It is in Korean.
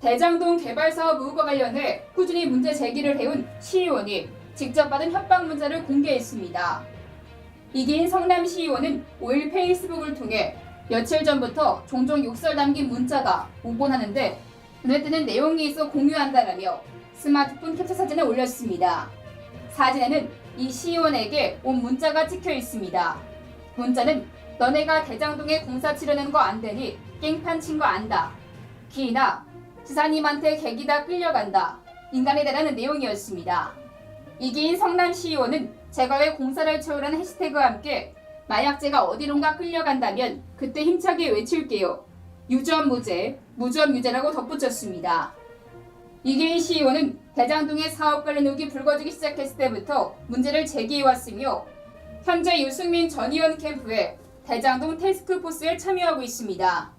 대장동 개발 사업 의혹과 관련해 꾸준히 문제 제기를 해온 시의원이 직접 받은 협박 문자를 공개했습니다. 이기인 성남 시의원은 5일 페이스북을 통해 며칠 전부터 종종 욕설 담긴 문자가 오곤 하는데 눈에 띄는 내용이 있어 공유한다라며 스마트폰 캡처 사진을 올렸습니다. 사진에는 이 시의원에게 온 문자가 찍혀 있습니다. 문자는 너네가 대장동에 공사 치르는 거 안 되니 깽판 친 거 안다. 기나 지사님한테 객이다 끌려간다. 인간에 대한 내용이었습니다. 이기인 성남시 의원은 제가왜 공사를 채우라는 해시태그와 함께 마약제가 어디론가 끌려간다면 그때 힘차게 외칠게요. 유전 무죄, 무전 유죄라고 덧붙였습니다. 이기인 시 의원은 대장동의 사업 관련 의혹이 불거지기 시작했을 때부터 문제를 제기해왔으며 현재 유승민 전 의원 캠프에 대장동 테스크포스에 참여하고 있습니다.